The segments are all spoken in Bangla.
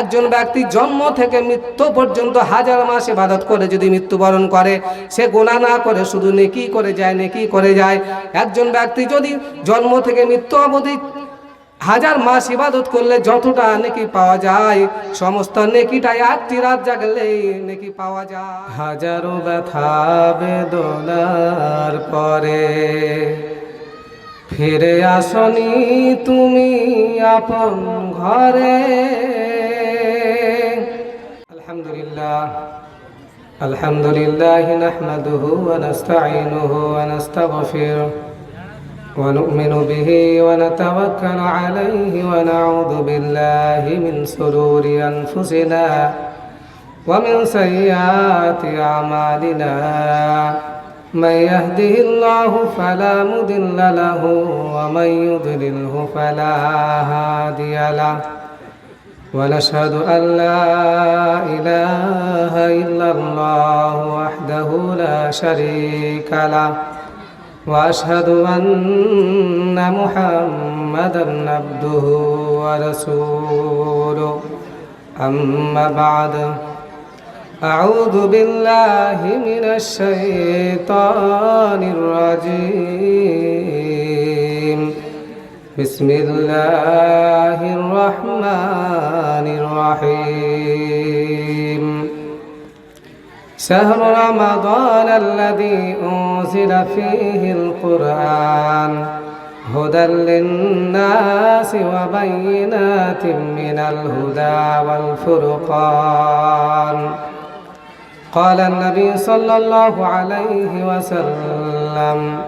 একজন ব্যক্তি জন্ম থেকে মৃত্যু পর্যন্ত হাজার মাস ইবাদত করে যদি মৃত্যুবরণ করে, সে গোনা না করে, শুধু নেকি করে যায়, নেকি করে যায়। একজন ব্যক্তি যদি জন্ম থেকে মৃত্যু অবধি হাজার মাস ইবাদত করলে যতটা নেকি পাওয়া যায়, সমস্ত নেকিটাই একটি রাত জাগলে নেকি পাওয়া যায়। হাজারো ব্যথা বেদনার পরে ফিরে আসনি তুমি আপন ঘরে। الحمد لله الحمد لله نحمده ونستعينه ونستغفره ونؤمن به ونتوكل عليه ونعوذ بالله من سرور أنفسنا ومن سيئات أعمالنا. من يهده الله فلا مضل له ومن يضلله فلا هادي له. ونشهد أن لا إله إلا الله وحده لا شريك له وأشهد أن محمدا عبده ورسوله أما بعد أعوذ بالله من الشيطان الرجيم بسم الله الرحمن الرحيم. شهر رمضان الذي أنزل فيه القرآن هدى للناس وبينات من الهدى والفرقان. قال النبي صلى الله عليه وسلم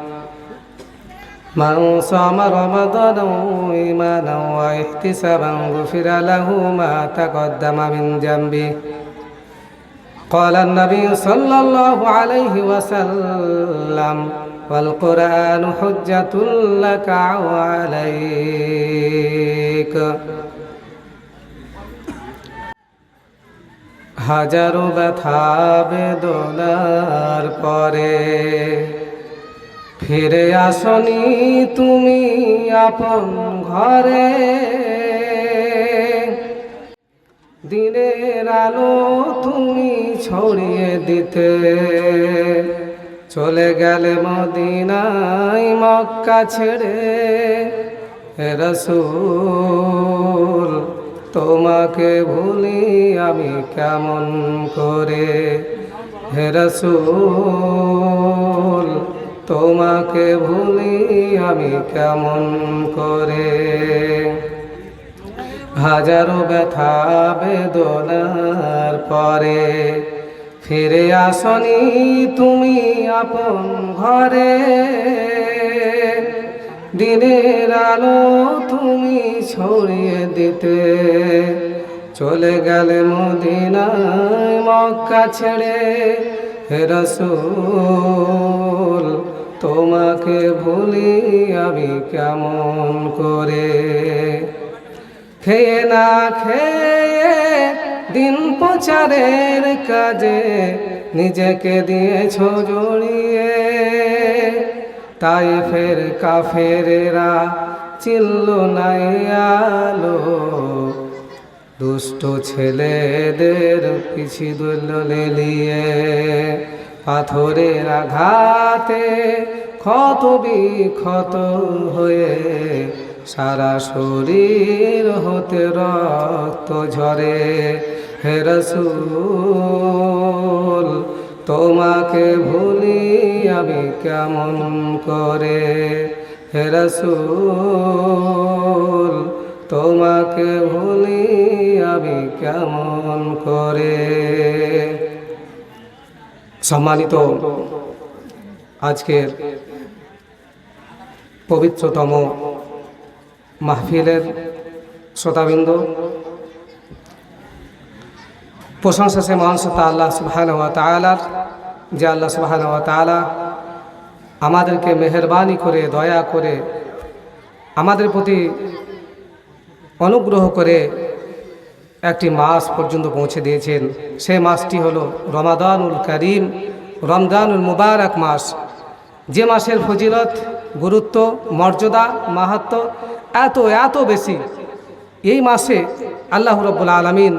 من صام رمضان إيمانا واحتسابا غفر له ما تقدم من ذنبه قال النبي صلى الله عليه وسلم والقرآن حجة لك وعليك হাজারো ব্যথা বেদনার পরে ফিরে আসনি তুমি আপন ঘরে। দিনের আলো তুমি ছড়িয়ে দিতে। চলে গেলে মদিনাই মক্কা ছেড়ে। রসুল, তোমাকে ভুলি আমি কেমন করে? হে রসুল তোমাকে ভুলি আমি কেমন করে? হাজারো ব্যথা, বেদনার পরে ফিরে আসনি তুমি আপন ঘরে। দিনের আলো তুমি ছড়িয়ে দিতে চলে গেলে মদিনায় মক্কা ছেড়ে রসুল তোমাকে ভুলি আমি কেমন করে? খেয়ে না খেয়ে দিন প্রচারের কাজে নিজেকে দিয়েছ জড়িয়ে। তাই ফের কাফেরেরা চিল্ল নাই আলো। দুষ্ট ছেলেদের পিছি দুল লেলিয়ে পাথরের আঘাতে ক্ষত বিক্ষত হয়ে সারা শরীর হতে রক্ত ঝরে। হে রসুল, তোমাকে ভুলি আমি কেমন করে? হে রসুল, তোমাকে ভুলি আমি কেমন করে? সম্মানিত আজকের পবিত্রতম মাহফিলের শ্রোতাবৃন্দ, প্রশংসা সে মহান সত্তা আল্লাহ সুবহান ওয়া তাআলার, যে আল্লাহ সুবহান ওয়া তাআলা আমাদেরকে মেহরবানি করে, দয়া করে আমাদের প্রতি অনুগ্রহ করে একটি মাস পর্যন্ত পৌঁছে দিয়েছেন। সে মাসটি হলো রমাদানুল করিম, রমজানুল মুবারক মাস। যে মাসের ফজিলত, গুরুত্ব, মর্যাদা, মাহাত্ম এত এত বেশি। এই মাসে আল্লাহ রব্বুল আলমিন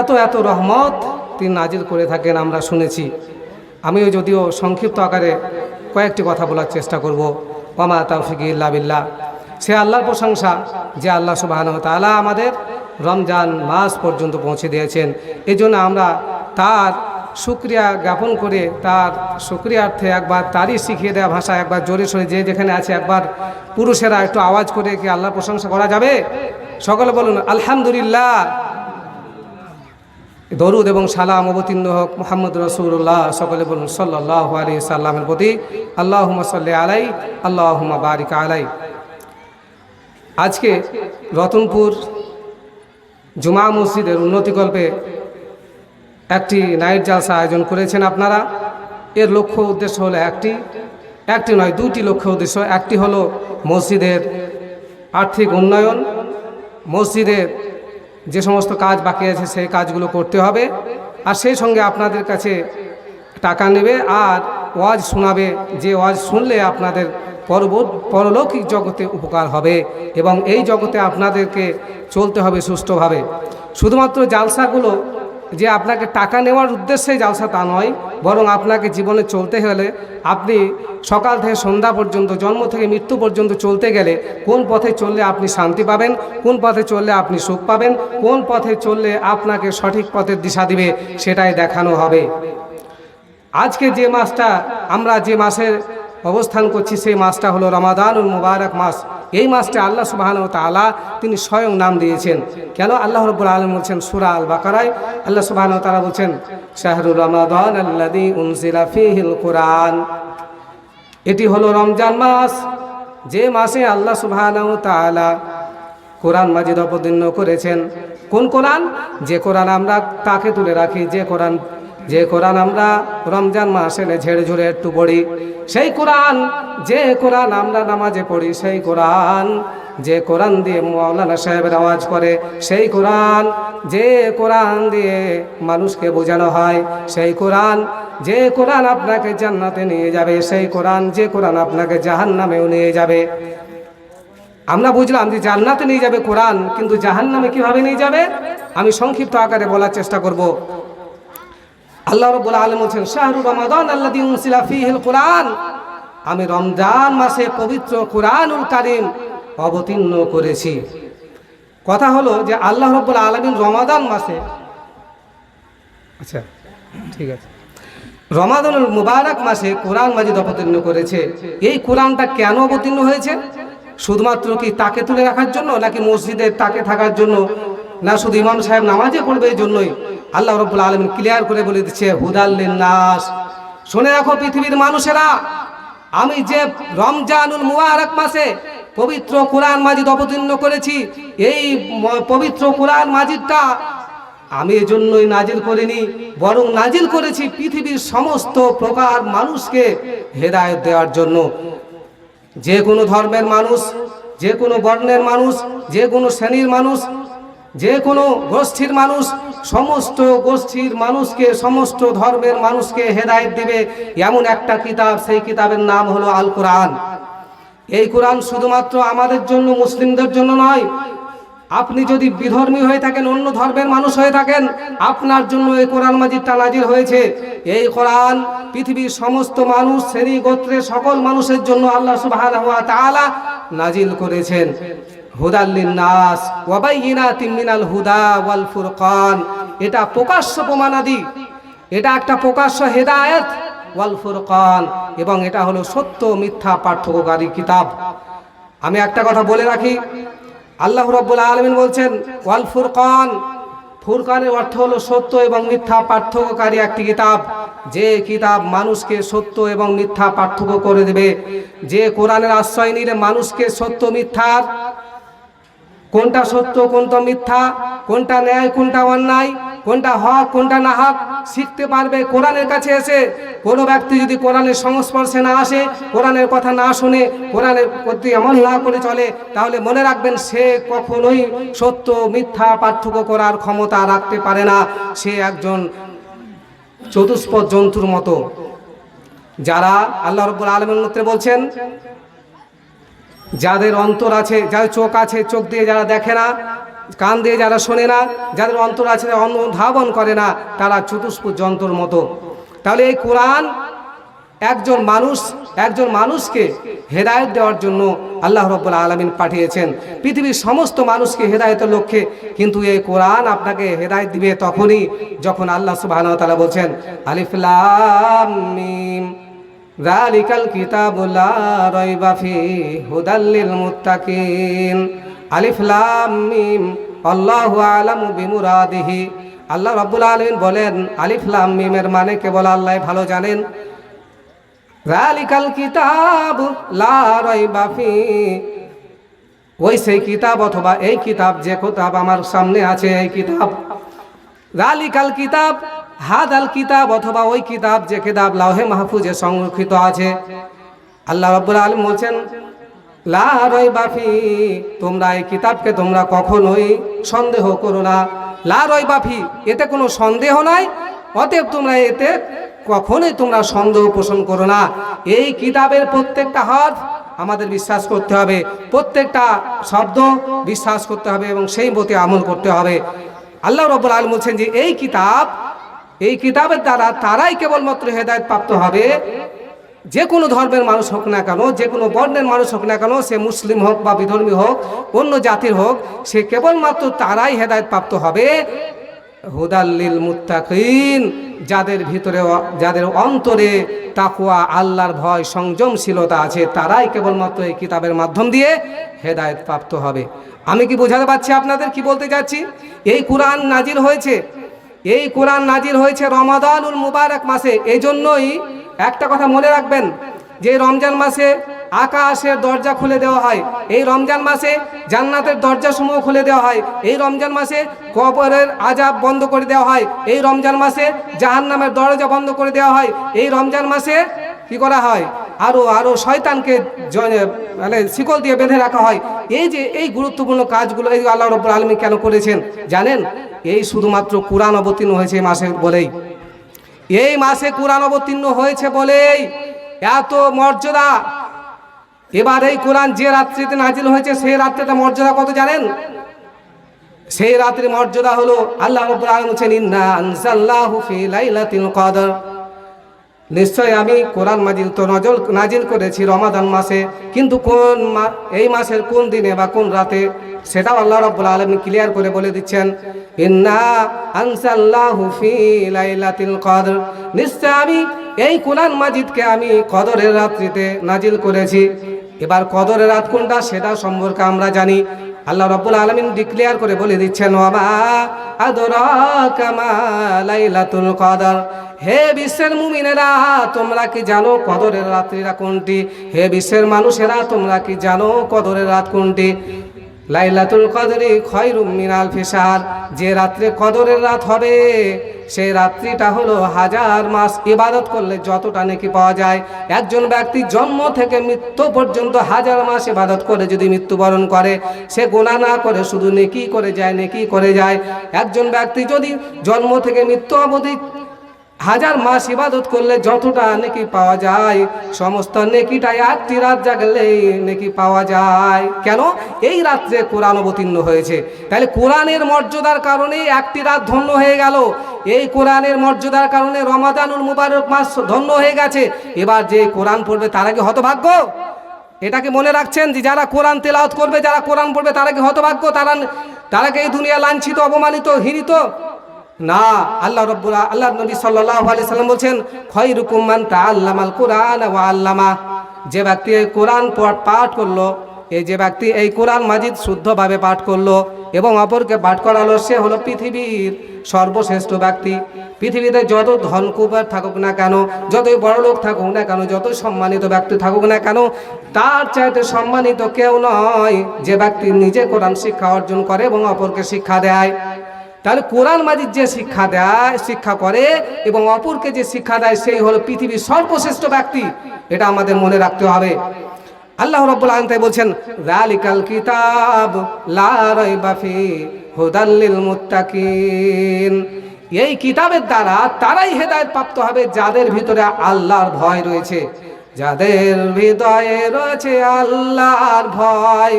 এত এত রহমত তিনি নাজির করে থাকেন আমরা শুনেছি। আমিও যদিও সংক্ষিপ্ত আকারে কয়েকটি কথা বলার চেষ্টা করব। ওমা তাফিক ইল্লা বিল্লাহ। সে আল্লাহর প্রশংসা যে আল্লাহ সুবাহ তালা আমাদের রমজান মাস পর্যন্ত পৌঁছে দিয়েছেন। এই জন্য আমরা তার শুক্রিয়া জ্ঞাপন করে তার শুক্রিয়ার্থে একবার তারই শিখিয়ে দেওয়া ভাষা একবার জোরে সোরে যে যেখানে আছে একবার পুরুষেরা একটু আওয়াজ করে কি আল্লাহর প্রশংসা করা যাবে? সকলে বলুন, আলহামদুলিল্লাহ। দরুদ এবং সালাম অবতীর্ণ হোক মোহাম্মদ রসুল্লাহ সকলে বলুন সাল্লাহ আলী সাল্লামের প্রতি আল্লাহ সাল্লি আলাই আল্লাহ বারিকা আলাই আজকে রতনপুর জুমা মসজিদের উন্নতিকল্পে একটি নাইট জালসা আয়োজন করেছেন আপনারা। এর লক্ষ্য উদ্দেশ্য হলো একটি একটি নয়, দুটি লক্ষ্য উদ্দেশ্য। একটি হলো মসজিদের আর্থিক উন্নয়ন মসজিদের যে সমস্ত কাজ বাকি আছে সেই কাজগুলো করতে হবে, আর সেই সঙ্গে আপনাদের কাছে টাকা নেবে আর ওয়াজ শোনাবে। যে ওয়াজ শুনলে আপনাদের পরবর্ত পরলৌকিক জগতে উপকার হবে এবং এই জগতে আপনাদেরকে চলতে হবে সুষ্ঠুভাবে। শুধুমাত্র জালসাগুলো যে আপনাকে টাকা নেওয়ার উদ্দেশ্যে জালসা তা নয়, বরং আপনাকে জীবনে চলতে হলে আপনি সকাল থেকে সন্ধ্যা পর্যন্ত, জন্ম থেকে মৃত্যু পর্যন্ত চলতে গেলে কোন পথে চললে আপনি শান্তি পাবেন, কোন পথে চললে আপনি সুখ পাবেন, কোন পথে চললে আপনাকে সঠিক পথের দিশা দিবে সেটাই দেখানো হবে। আজকে যে মাসটা, আমরা যে মাসের অবস্থান করছি সেই মাসটা হলো রমাদানুল মুবারক মাস। এই মাসটা আল্লাহ সুবাহ তালা তিনি স্বয়ং নাম দিয়েছেন। কেন? আল্লাহ রব্বুল আলম বলছেন সুরা আল বাকারায় আল্লাহ সুবাহ তালা বলছেন শাহরুল রমাদান আল্লাদি কোরআন। এটি হলো রমজান মাস। যে মাসে আল্লাহ সুবাহ তালা কোরআন মাজিদ অবতীর্ণ করেছেন। কোন কোরআন? যে কোরআন আমরা তাকে তুলে রাখি, যে কোরআন যে কোরআন আমরা রমজান মাস এলে ঝেড়ে ঝুড়ে একটু পড়ি, সেই কোরআন, যে কোরআন আমরা নামাজে পড়ি, সেই কোরআন, যে কোরআন দিয়ে মৌলানা সাহেবের আওয়াজ করে, সেই কোরআন, যে কোরআন দিয়ে মানুষকে বোঝানো হয়, সেই কোরআন, যে কোরআন আপনাকে জান্নাতে নিয়ে যাবে, সেই কোরআন, যে কোরআন আপনাকে জাহান নামেও নিয়ে যাবে। আমরা বুঝলাম যে জান্নাতে নিয়ে যাবে কোরআন, কিন্তু জাহান নামে কীভাবে নিয়ে যাবে? আমি সংক্ষিপ্ত আকারে বলার চেষ্টা করব। আল্লাহ রব্বুল আলম বলছেন শাহরুর রমাদান আল্লাহ ফিহিল কোরআন। আমি রমজান মাসে পবিত্র কোরআনুল কারিম অবতীর্ণ করেছি। কথা হলো যে আল্লাহ রব্বুল আলমিন রমাদান মাসে আচ্ছা ঠিক আছে। রমাদানুল মুবারক মাসে কোরআন মাজিদ অবতীর্ণ করেছে। এই কোরআনটা কেন অবতীর্ণ হয়েছে? শুধুমাত্র কি তাকে তুলে রাখার জন্য, নাকি মসজিদের তাকে থাকার জন্য, না শুধু ইমাম সাহেব নামাজে পড়বে এই জন্যই? আল্লাহ রব্বুল আলমিন ক্লিয়ার করে বলে দিচ্ছে নাস শুনে রাখো পৃথিবীর মানুষেরা, আমি যে রমজানুল মুবারক মাসে পবিত্র কোরআন মাজিদ অবতীর্ণ করেছি, এই পবিত্র কোরআন মাজিদটা আমি এজন্যই নাজিল করিনি, বরং নাজিল করেছি পৃথিবীর সমস্ত প্রকার মানুষকে হেদায়ত দেওয়ার জন্য। যে কোনো ধর্মের মানুষ, যে কোনো বর্ণের মানুষ, যে কোনো শ্রেণির মানুষ যে কোনো গোষ্ঠীর মানুষ, সমস্ত গোষ্ঠীর মানুষকে, সমস্ত ধর্মের মানুষকে হেদায়েত দিবে। এমন একটা কিতাব, সেই কিতাবের নাম হলো আল কোরআন এই কোরআন শুধুমাত্র আমাদের জন্য, মুসলিমদের জন্য নয়। আপনি যদি বিধর্মী হয়ে থাকেন, অন্য ধর্মের মানুষ হয়ে থাকেন, আপনার জন্য এই কোরআন মাজিদটা নাজির হয়েছে। এই কোরআন পৃথিবীর সমস্ত মানুষ, শ্রেণি, গোত্রের সকল মানুষের জন্য আল্লাহ ওয়া নাজিল করেছেন। হুদাল্লিন নাস ওয়াবাইয়িনাতিন মিনাল হুদা ওয়াল ফুরকান। এটা প্রকাশ্য প্রমাণাদি। এটা একটা প্রকাশ্য হেদায়েত ওয়াল ফুরকান। এবং এটা হলো সত্য মিথ্যা পার্থক্যকারী কিতাব। আমি একটা কথা বলে রাখি, আল্লাহ রব্বুল আলমিন বলছেন, ওয়াল ফুরকান, ফুরকানের অর্থ হলো সত্য এবং মিথ্যা পার্থক্যকারী একটি কিতাব। যে কিতাব মানুষকে সত্য এবং মিথ্যা পার্থক্য করে দেবে। যে কোরআনের আশ্রয় নিলে মানুষকে সত্য, মিথ্যার কোনটা সত্য, কোনটা মিথ্যা, কোনটা ন্যায়, কোনটা অন্যায়, কোনটা হক, কোনটা না হক, শিখতে পারবে কোরআনের কাছে এসে। কোনো ব্যক্তি যদি কোরআনের সংস্পর্শে না আসে, কোরআনের কথা না শুনে, কোরআনের প্রতি এমন না করে চলে, তাহলে মনে রাখবেন সে কখনোই সত্য, মিথ্যা পার্থক্য করার ক্ষমতা রাখতে পারে না। সে একজন চতুষ্পদ জন্তুর মতো। যারা আল্লাহ রব্বুল আলমের মধ্যে বলছেন যাদের অন্তর আছে যাদের চোখ আছে, চোখ দিয়ে যারা দেখে না, কান দিয়ে যারা শোনে না, যাদের অন্তর আছে অনুধাবন করে না, তারা চতুষ্পুর যন্ত্রর মতো। তাহলে এই কোরআন একজন মানুষ, একজন মানুষকে হেদায়ত দেওয়ার জন্য আল্লাহ রব্বুল আলমিন পাঠিয়েছেন। পৃথিবীর সমস্ত মানুষকে হেদায়তের লক্ষ্যে, কিন্তু এই কোরআন আপনাকে হেদায়ত দিবে তখনই যখন আল্লাহ সুবাহ তালা বলছেন আলিফুল্লাম যালিকাল কিতাবুল্লা রয়বা ফি হুদাল্লিল মুত্তাকিন। আলিফ লাম মিম, আল্লাহু আলামু বিমুরাদিহি। আল্লাহ রাব্বুল আলামিন বলেন, আলিফ লাম মিমের মানে কেবল আল্লাহ ভালো জানেন। যালিকাল কিতাব লা রাইবা ফি, ওই সেই কিতাব অথবা এই কিতাব যে কিতাব আমার সামনে আছে, এই কিতাব। রালিকাল কিতাব হাদাল কিতাব অথবা ওই কিতাব যে কিতাব লাহে মাহফুজে সংরক্ষিত আছে। আল্লাহ রব্বুল আলম বলছেন, লা রয়বা ফি, তোমরা এই কিতাবকে তোমরা কখনোই সন্দেহ করো না। লা রয়বা ফি, এতে কোনো সন্দেহ নাই, অতএব তোমরা এতে কখনোই তোমরা সন্দেহ পোষণ করো না। এই কিতাবের প্রত্যেকটা হাত আমাদের বিশ্বাস করতে হবে। প্রত্যেকটা শব্দ বিশ্বাস করতে হবে এবং সেই মতে আমল করতে হবে। আল্লাহ রব্বুল আলম বলছেন যে, এই কিতাব এই কিতাবের দ্বারা তারাই কেবলমাত্র হেদায়ত প্রাপ্ত হবে। যে কোনো ধর্মের মানুষ হোক না কেন, যে কোনো বর্ণের মানুষ হোক না কেন, সে মুসলিম হোক বা বিধর্মী হোক, অন্য জাতির হোক, সে কেবলমাত্র তারাই হেদায়ত প্রাপ্ত হবে। হুদাল্লিল মুত্তাকিন, যাদের ভিতরে যাদের অন্তরে তাকুয়া আল্লাহর ভয়, সংযমশীলতা আছে, তারাই কেবলমাত্র এই কিতাবের মাধ্যম দিয়ে হেদায়ত প্রাপ্ত হবে। আমি কি বোঝাতে পারছি আপনাদের কি বলতে যাচ্ছি এই কোরআন নাজির হয়েছে। এই কোরআন নাজির হয়েছে রমাদানুল মুবারক মাসে। এই জন্যই একটা কথা মনে রাখবেন, যে রমজান মাসে আকাশের দরজা খুলে দেওয়া হয়। এই রমজান মাসে জান্নাতের দরজা সমূহ খুলে দেওয়া হয়। এই রমজান মাসে কবরের আজাব বন্ধ করে দেওয়া হয়। এই রমজান মাসে জাহান নামের দরজা বন্ধ করে দেওয়া হয়। এই রমজান মাসে কি করা হয়? আরও আরও শয়তানকে মানে শিকল দিয়ে বেঁধে রাখা হয়। এই যে, এই গুরুত্বপূর্ণ কাজগুলো এই আল্লাহ রব্বুল আলমী কেন করেছেন জানেন? এই শুধুমাত্র কোরআন অবতীর্ণ হয়েছে এই মাসে বলেই। এই মাসে কোরআন অবতীর্ণ হয়েছে বলেই এত মর্যাদা। এবার এই কোরআন যে রাত্রিতে নাজিল হয়েছে সেই রাত্রিটা মর্যাদা কত জানেন? সেই রাত্রি মর্যাদা হলো আল্লাহ রাব্বুল আলামিন বলেন ইন্না আনজালনাহু ফি লাইলাতিল কদর। নিশ্চয় আমি কোরআন মাজিদ তো নজল, নাজিল করেছি রমাদান মাসে, কিন্তু কোন এই মাসের কোন দিনে বা কোন রাতে, সেটাও আল্লাহ রাব্বুল আলামিন ক্লিয়ার করে বলে দিচ্ছেন, ইন্না কদর। নিশ্চয় আমি এই কোরআন মাজিদকে আমি কদরের রাত্রিতে নাজিল করেছি। এবার কদরের রাত কোনটা, সেটা সম্পর্কে আমরা জানি। আল্লাহ রাব্বুল আলামিন ডিক্লেয়ার করে বলে দিচ্ছেন হে বিশ্বের মুমিনেরা, তোমরা কি জানো কদরের রাত্রিরা কোনটি? হে বিশ্বের মানুষেরা, তোমরা কি জানো কদরের রাত কোনটি? লাইলাতুল কদরি খয়রুম মিনাল ফিসার। যে রাত্রে কদরের রাত হবে সেই রাত্রিটা হলো হাজার মাস ইবাদত করলে যতটা নাকি পাওয়া যায়। একজন ব্যক্তি জন্ম থেকে মৃত্যু পর্যন্ত হাজার মাস ইবাদত করে যদি মৃত্যুবরণ করে, সে গোনা না করে শুধু নেকি করে যায়, নেকি করে যায়। একজন ব্যক্তি যদি জন্ম থেকে মৃত্যু অবধি হাজার মাস ইবাদত করলে যতটা নেকি পাওয়া যায়, সমস্ত নেকিটাই একটি রাত জাগলেই নেকি পাওয়া যায়। কেন? এই রাত্রে কোরআন অবতীর্ণ হয়েছে। তাহলে কোরআনের মর্যাদার কারণে একটি রাত ধন্য হয়ে গেল। এই কোরআনের মর্যাদার কারণে রমাদানুল মুবারক মাস ধন্য হয়ে গেছে। এবার যে কোরআন পড়বে তারা কি হতভাগ্য? এটাকে মনে রাখছেন যে যারা কোরআন তেলাওত করবে, যারা কোরআন পড়বে তারা কি হতভাগ্য? তারা তারা কি এই দুনিয়া লাঞ্ছিত, অপমানিত, হিরিত? না, আল্লাহ রব্বুরা আল্লাহ নবী সাল্লাল্লাহু আলাইহি সাল্লাম বলছেন খয়রুকুম মান তাআল্লামাল কুরআন ওয়া আল্লামা। যে ব্যক্তি এই কোরআন পাঠ করল এই যে ব্যক্তি এই কোরআন মাজিদ শুদ্ধভাবে পাঠ করল এবং অপরকে পাঠ করালো, সে হলো পৃথিবীর সর্বশ্রেষ্ঠ ব্যক্তি। পৃথিবীতে যত ধন কুবার থাকুক না কেন, যতই বড় লোক থাকুক না কেন, যতই সম্মানিত ব্যক্তি থাকুক না কেন, তার চাইতে সম্মানিত কেউ নয় যে ব্যক্তি নিজে কোরআন শিক্ষা অর্জন করে এবং অপরকে শিক্ষা দেয়। তাহলে কোরআন মাজিদ যে শিক্ষা দেয়, শিক্ষা করে এবং অপরকে যে শিক্ষা দেয়, সেই হলো পৃথিবীর সর্বশ্রেষ্ঠ ব্যক্তি। এটা আমাদের মনে রাখতে হবে। আল্লাহ রাব্বুল আলামিন তাই বলছেন, যালিকাল কিতাব লা রাইবা ফি হুদাল্লিল মুত্তাকিন। এই কিতাবের দ্বারা তারাই হেদায়ত প্রাপ্ত হবে যাদের ভিতরে আল্লাহর ভয় রয়েছে। যাদের হৃদয়ে রয়েছে আল্লাহর ভয়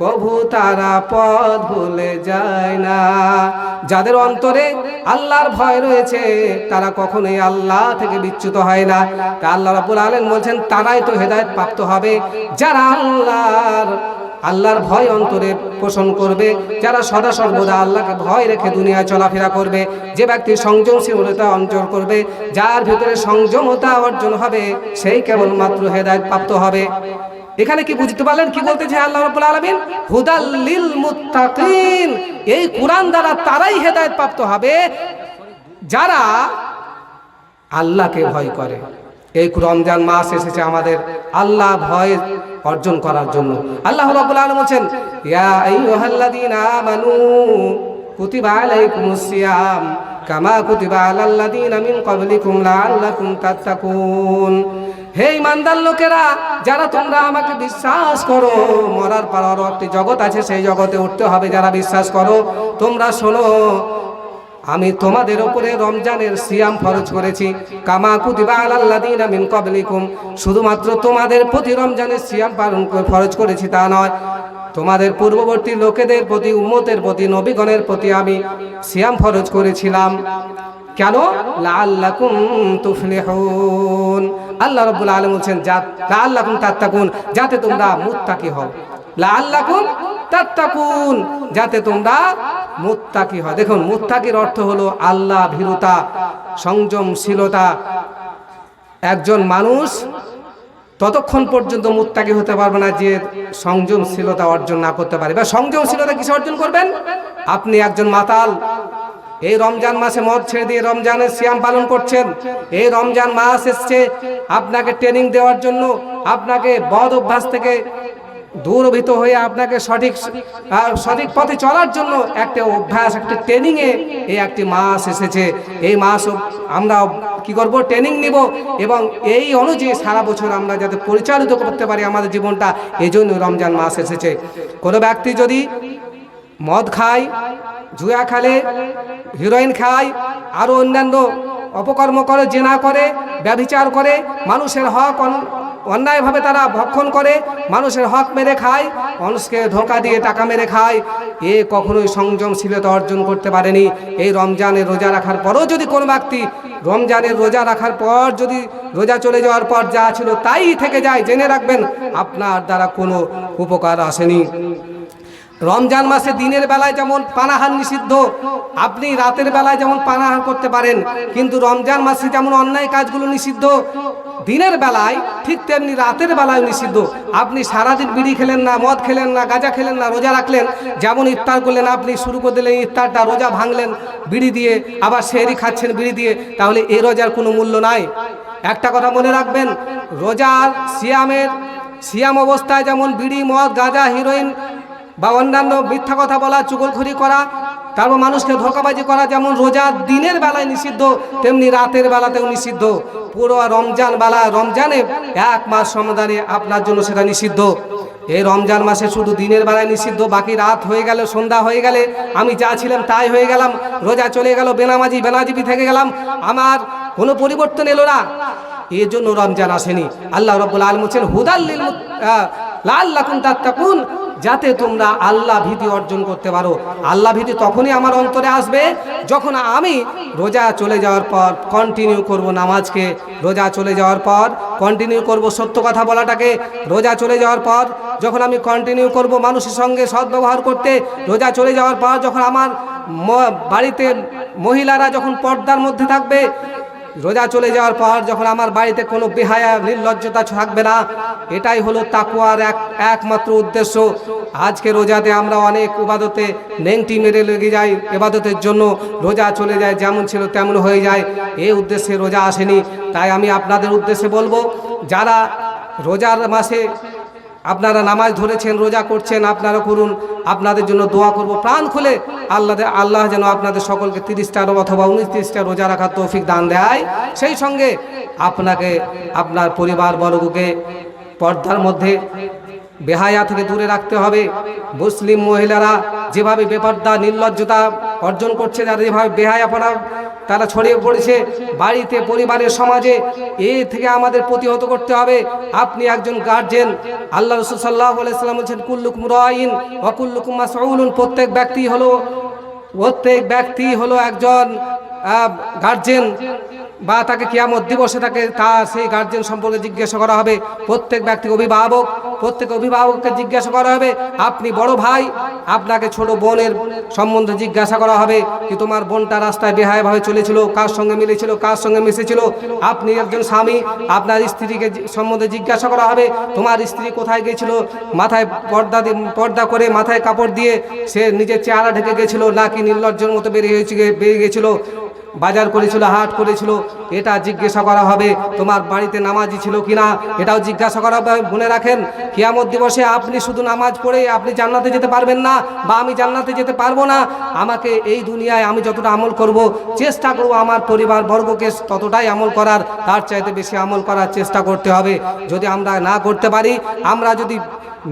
কভু তারা পথ ভুলে যায় না। যাদের অন্তরে আল্লাহর ভয় রয়েছে, তারা কখনোই আল্লাহ থেকে বিচ্যুত হয় না। তা আল্লাহ রাব্বুল আলামিন বলছেন, তারাই তো হেদায়েত প্রাপ্ত হবে। যারা আল্লাহর আল্লাহর ভয় অন্তরে পোষণ করবে, যারা সদা সর্বদা আল্লাহকে ভয় রেখে দুনিয়ায় চলাফেরা করবে, যে ব্যক্তি সংযমশীলতা অঞ্চল করবে, যার ভিতরে সংযমতা অর্জন হবে, সেই কেবলমাত্র হেদায়েত প্রাপ্ত হবে। এখানে কি বুঝতে পারলেন? কি বলতেছে আল্লাহ রাব্বুল আলামিন? হুদাল্লিল মুত্তাকিন এই কোরআন দ্বারা তারাই হেদায়েত প্রাপ্ত হবে যারা আল্লাহকে ভয় করে। এই রমজান মাস এসেছে আমাদের আল্লাহ ভয় অর্জন করার জন্য। আল্লাহ রাব্বুল আলামিন বলেন ইয়া আইয়ুহাল্লাযীনা আমানু, কুতিবা আলাইকুমুস সিয়াম। কামা কুতিবা আলাল্লাযীনা মিন কবলিকুম লাল্লাকুম তাত্তাকুন। হে ইমানদার লোকেরা, যারা তোমরা আমাকে বিশ্বাস করো, মরার পর একটি জগৎ আছে, সেই জগতে উঠতে হবে যারা বিশ্বাস করো। তোমরা শোনো আমি তোমাদের উপরে রমজানের সিয়াম ফরজ করেছি। কামা কুতিবা আলাল্লাযীনা মিন ক্বাবলিকুম। শুধুমাত্র তোমাদের প্রতি রমজানের সিয়াম পালন ফরজ করেছি তা নয়। তোমাদের পূর্ববর্তী লোকেদের প্রতি, উম্মতের প্রতি, নবীগণের প্রতি আমি সিয়াম ফরজ করেছিলাম। কেন? লাআল্লাকুম তুফলিহুন। আল্লাহ রাব্বুল আলামিন বলছেন, যা লাআল্লাকুম তাত্তাকুন, যাতে তোমরা মুত্তাকি হও। লাআল্লাকুম যাতে তোমরা মুত্তাকি হয়। দেখুন, মুত্তাকির অর্থ হলো আল্লাহ ভীরুতা, সংযমশীলতা। একজন মানুষ ততক্ষণ পর্যন্ত মুত্তাকি হতে পারবে না যে সংযমশীলতা অর্জন না করতে পারে। বা সংযমশীলতা কিসে অর্জন করবেন? আপনি একজন মাতাল। এই রমজান মাসে মদ ছেড়ে দিয়ে রমজানের সিয়াম পালন করছেন। এই রমজান মাস এসছে আপনাকে ট্রেনিং দেওয়ার জন্য। আপনাকে বদ অভ্যাস থেকে দূরভীত হয়ে আপনাকে সঠিক সঠিক পথে চলার জন্য একটা অভ্যাস, একটা ট্রেনিংয়ে এই একটি মাস এসেছে। এই মাস আমরা কি করব? ট্রেনিং নিব এবং এই অনুযায়ী সারা বছর আমরা যাতে পরিচালিত করতে পারি আমাদের জীবনটা এই জন্য রমজান মাস এসেছে। কোনো ব্যক্তি যদি মদ খায়, জুয়া খেলে হিরোইন খায় আরও অন্যান্য অপকর্ম করে, জেনা করে, ব্যভিচার করে, মানুষের হক অন্যায়ভাবে তারা ভক্ষণ করে, মানুষের হক মেরে খায়, মানুষকে ধোকা দিয়ে টাকা মেরে খায়। এ কখনোই সংযমশীলতা অর্জন করতে পারেনি। এই রমজানের রোজা রাখার পরও যদি কোনো ব্যক্তি রমজানের রোজা রাখার পর যদি রোজা চলে যাওয়ার পর যা ছিল তাই থেকে যায়, জেনে রাখবেন, আপনার দ্বারা কোনো উপকার আসেনি। রমজান মাসে দিনের বেলায় যেমন পানাহার নিষিদ্ধ, আপনি রাতের বেলায় যেমন পানাহার করতে পারেন, কিন্তু রমজান মাসে যেমন অন্যায় কাজগুলো নিষিদ্ধ, দিনের বেলায় ঠিক তেমনি রাতের বেলায় নিষিদ্ধ। আপনি সারাদিন বিড়ি খেলেন না, মদ খেলেন না, গাঁজা খেলেন না, রোজা রাখলেন, যেমন ইফতার করলেন, আপনি শুরু করে দিলেন ইফতারটা, রোজা ভাঙলেন বিড়ি দিয়ে, আবার সেহরি খাচ্ছেন বিড়ি দিয়ে, তাহলে এ রোজার কোনো মূল্য নাই। একটা কথা মনে রাখবেন, রোজার সিয়ামের, সিয়াম অবস্থায় যেমন বিড়ি, মদ, গাঁজা, হিরোইন বা অন্যান্য মিথ্যা কথা বলা, চুগলখড়ি করা, তারপর মানুষকে ধোকাবাজি করা, যেমন রোজা দিনের বেলায় নিষিদ্ধ, তেমনি রাতের বেলাতেও নিষিদ্ধ। পুরো রমজান বেলা, রমজানে এক মাস সমাধানে আপনার জন্য সেটা নিষিদ্ধ। এই রমজান মাসে শুধু দিনের বেলায় নিষিদ্ধ, বাকি রাত হয়ে গেল, সন্ধ্যা হয়ে গেলে, আমি যা ছিলাম তাই হয়ে গেলাম, রোজা চলে গেল, বেনামাজি বেনাজিবি থেকে গেলাম, আমার কোনো পরিবর্তন এলো না। এর জন্য রমজান আসেনি। আল্লাহ রব্বুল আলম হচ্ছেন হুদাল্লিল লাল লাল্লাকুম তাত্তাকুন। যাতে তোমরা আল্লাহ ভীতি অর্জন করতে পারো। আল্লাহ ভীতি তখনই আমার অন্তরে আসবে যখন আমি রোজা চলে যাওয়ার পর কন্টিনিউ করব নামাজকে। রোজা চলে যাওয়ার পর কন্টিনিউ করব সত্য কথা বলাটাকে। রোজা চলে যাওয়ার পর যখন আমি কন্টিনিউ করব মানুষের সঙ্গে সদ্ব্যবহার করতে। রোজা চলে যাওয়ার পর যখন আমার বাড়িতে মহিলারা যখন পর্দার মধ্যে থাকবে রোজা চলে যাওয়ার পর যখন আমার বাড়িতে কোনো বেহায়া, নির্লজ্জতা থাকবে না, এটাই হলো তাকুয়ার এক, একমাত্র উদ্দেশ্য। আজকে রোজাতে আমরা অনেক উবাদতে নেংটি মেরে লেগে যাই এবাদতের জন্য। রোজা চলে যায়, যেমন ছিল তেমন হয়ে যায়। এই উদ্দেশ্যে রোজা আসেনি। তাই আমি আপনাদের উদ্দেশ্যে বলব, যারা রোজার মাসে আপনারা নামাজ ধরেছেন, রোজা করছেন, আপনারা করুন, আপনাদের জন্য দোয়া করব। প্রাণ খুলে আল্লাহ আল্লাহ যেন আপনাদের সকলকে তিরিশটা অথবা উনত্রিশটা রোজা রাখার তৌফিক দান দেয়। সেই সঙ্গে আপনাকে, আপনার পরিবার বর্গকে পর্দার মধ্যে বেহায়া থেকে দূরে রাখতে হবে। মুসলিম মহিলারা যেভাবে বেপর্দা, নির্লজ্জতা অর্জন করছে, যারা যেভাবে বেহায়া বেহায়াপনা তারা ছড়িয়ে পড়েছে বাড়িতে, পরিবারের সমাজে। এ থেকে আমাদের প্রতিহত করতে হবে। আপনি একজন গার্জেন আল্লাহ রসুল সাল্লাহ আলাইসাল্লাম বলছেন কুল্লুকুম রাইন অকুল্লুকুম মাসউলুন। প্রত্যেক ব্যক্তি হলো, প্রত্যেক ব্যক্তি হলো একজন গার্জেন বা তাকে কিয়ামত দিবসে তাকে তা সেই গার্জেন সম্পর্কে জিজ্ঞাসা করা হবে। প্রত্যেক ব্যক্তি অভিভাবক, প্রত্যেক অভিভাবককে জিজ্ঞাসা করা হবে, আপনি বড় ভাই? আপনাকে ছোট বোনের সম্বন্ধে জিজ্ঞাসা করা হবে কি তোমার বোনটা রাস্তায় বেহায়ভাবে চলেছিল, কার সঙ্গে মিলেছিল, কার সঙ্গে মিশেছিল? আপনি একজন স্বামী, আপনার স্ত্রীকে সম্বন্ধে জিজ্ঞাসা করা হবে, তোমার স্ত্রী কোথায় গেছিল? মাথায় পর্দা পর্দা করে মাথায় কাপড় দিয়ে সে নিজের চেহারা ঢেকে গেছিল, নাকি নির্লজ্জের মতো বেরিয়ে বেরিয়ে গেছিল। বাজার করেছিল, হাট করেছিল, এটা জিজ্ঞাসা করা হবে, তোমার বাড়িতে নামাজি ছিল কিনা? এটাও জিজ্ঞাসা করা হবে, মনে রাখেন, কিয়ামত দিবসে আপনি শুধু নামাজ পড়ে আপনি জান্নাতে যেতে পারবেন না, বা আমি জান্নাতে যেতে পারব না, আমাকে এই দুনিয়ায় আমি যতটা আমল করব, চেষ্টা করব আমার পরিবার বর্গকে ততটাই আমল করার, তার চাইতে বেশি আমল করার চেষ্টা করতে হবে। যদি আমরা না করতে পারি, আমরা যদি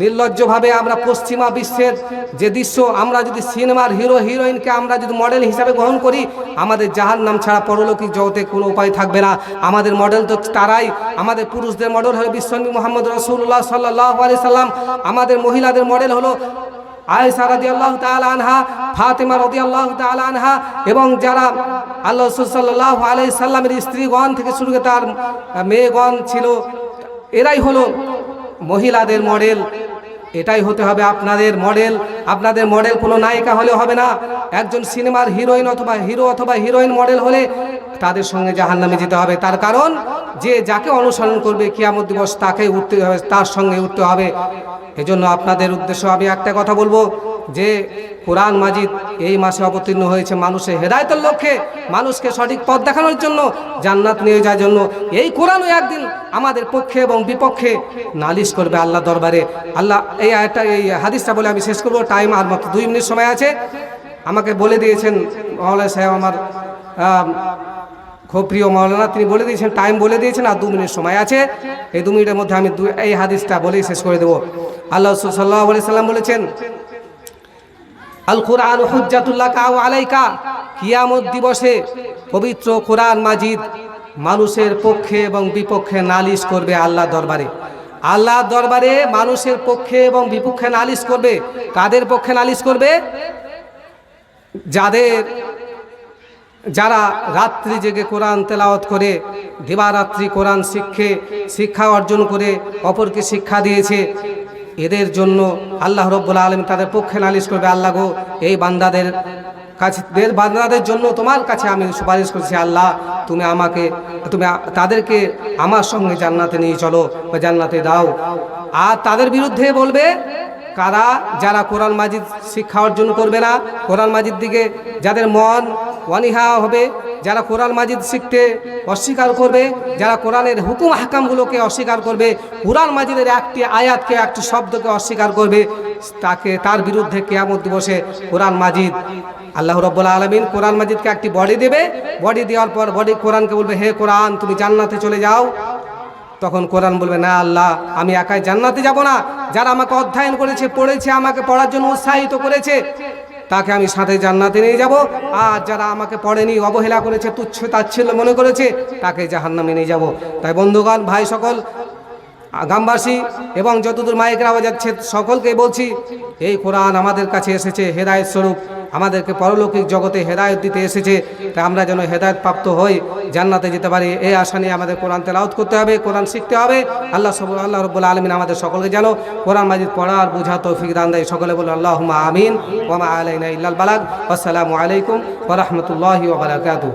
নির্লজ্জভাবে আমরা পশ্চিমা বিশ্বের যে দৃশ্য, আমরা যদি সিনেমার হিরো, হিরোইনকে আমরা যদি মডেল হিসাবে গ্রহণ করি, আমাদের জাহার নাম ছাড়া পরলৌকিক জগতে কোনো উপায় থাকবে না। আমাদের মডেল তো তারাই। আমাদের পুরুষদের মডেল হলো বিশ্বনবী মোহাম্মদ রসুল্লাহ সাল্লাহ আলি সাল্লাম। আমাদের মহিলাদের মডেল হলো আয়েশা রাদিয়াল্লাহু তাআলা আনহা, ফাতেমা রাদিয়াল্লাহু তাআলা আনহা এবং যারা আল্লাহ রাসূল সাল্লাল্লাহু আলাইহি সাল্লামের স্ত্রীগণ থেকে শুরু করে তার মেয়েগণ ছিল, এরাই হলো মহিলাদের মডেল এটাই হতে হবে আপনাদের মডেল। আপনাদের মডেল কোনো নায়িকা হলে হবে না। একজন সিনেমার হিরোইন অথবা হিরো অথবা হিরোইন মডেল হলে তাদের সঙ্গে জাহান নামে যেতে হবে। তার কারণ, যে যাকে অনুসরণ করবে কিয়ামত দিবস তাকে উঠতে হবে, তার সঙ্গে উঠতে হবে। এজন্য আপনাদের উদ্দেশ্য আমি একটা কথা বলব। যে কোরআন মাজিদ এই মাসে অবতীর্ণ হয়েছে মানুষের হেদায়তের লক্ষ্যে, মানুষকে সঠিক পথ দেখানোর জন্য জান্নাত নিয়ে যাওয়ার জন্য এই কোরআনও একদিন আমাদের পক্ষে এবং বিপক্ষে নালিশ করবে আল্লাহ দরবারে। আল্লাহ, এই একটা এই হাদিসটা বলে আমি শেষ করব। টাইম আর মাত্র দুই মিনিট সময় আছে। আমাকে বলে দিয়েছেন মহলায় সাহেব আমার খুব প্রিয় মৌলানা তিনি বলে দিয়েছেন টাইম বলে দিয়েছেন আর দু মিনিট সময় আছে। এই দু মিনিটের মধ্যে আমি এই হাদিসটা বলেই শেষ করে দেবো। আল্লাহ সাল্লাহ সাল্লাম বলেছেন আল কোরআন হুজ্জাতুল্লাহ কাউ আলাইকা। কিয়ামত দিবসে পবিত্র কোরআন মাজিদ মানুষের পক্ষে এবং বিপক্ষে নালিশ করবে আল্লাহ দরবারে। আল্লাহ দরবারে মানুষের পক্ষে এবং বিপক্ষে নালিশ করবে। কাদের পক্ষে নালিশ করবে? যাদের, যারা রাত্রি জেগে কোরআন তেলাওয়াত করে, দিবারাত্রি কোরআন শিক্ষে, শিক্ষা অর্জন করে, অপরকে শিক্ষা দিয়েছে এদের জন্য আল্লাহ রব্বুল আলম তাদের পক্ষে নালিশ করবে, আল্লাহ গো, এই বান্দাদের কাছে দের বান্দাদের জন্য তোমার কাছে আমি সুপারিশ করছি, আল্লাহ, তুমি আমাকে, তুমি তাদেরকে আমার সঙ্গে জান্নাতে নিয়ে চলো, বা জান্নাতে দাও। আর তাদের বিরুদ্ধে বলবে কারা? যারা কোরআন মাজিদ শিক্ষা অর্জন করবে না, কোরআন মাজিদ দিকে যাদের মন অনীহা হবে, যারা কোরআন মাজিদ শিখতে অস্বীকার করবে, যারা কোরআনের হুকুম হাকামগুলোকে অস্বীকার করবে, কোরআন মাজিদের একটি আয়াতকে, একটি শব্দকে অস্বীকার করবে, তাকে, তার বিরুদ্ধে কেয়ামত দিবসে কোরআন মাজিদ, আল্লাহ রব্বুল আলমিন কোরআন মাজিদকে একটি বডি দেবে। বডি দেওয়ার পর বডি কোরআনকে বলবে, হে কোরআন, তুমি জান্নাতে চলে যাও। তখন কোরআন বলবে, না আল্লাহ, আমি একাই জান্নাতে যাব না। যারা আমাকে অধ্যয়ন করেছে, পড়েছে, আমাকে পড়ার জন্য উৎসাহিত করেছে, তাকে আমি সাথে জান্নাতে নিয়ে যাব। আর যারা আমাকে পড়েনি, অবহেলা করেছে, তুচ্ছ তাচ্ছিল্য মনে করেছে, তাকে জাহান্নামে নিয়ে যাব। তাই বন্ধুগণ, ভাই সকল গ্রামবাসী এবং যতদূর মাইকের আওয়াজ যাচ্ছে, সকলকে বলছি, এই কোরআন আমাদের কাছে এসেছে, হেদায়ত স্বরূপ। আমাদেরকে পরলৌকিক জগতে হেদায়ত দিতে এসেছে। তা আমরা যেন হেদায়ত প্রাপ্ত হই, জান্নাতে যেতে পারি। এই আশা নিয়ে আমাদের কোরআন তেলাওত করতে হবে, কোরআন শিখতে হবে। আল্লাহ সব আল্লাহ রব্বুল আলমিন আমাদের সকলকে যেন কোরআন মাজিদ পড়ার বোঝা তৌফিক দান দেয়। সকলে বলে আল্লাহ আমিন। ওমা আলাইনা ইল্লাল বালাগ। আসসালামু আলাইকুম ওরহমতুল্লাহি ওবরাকাতু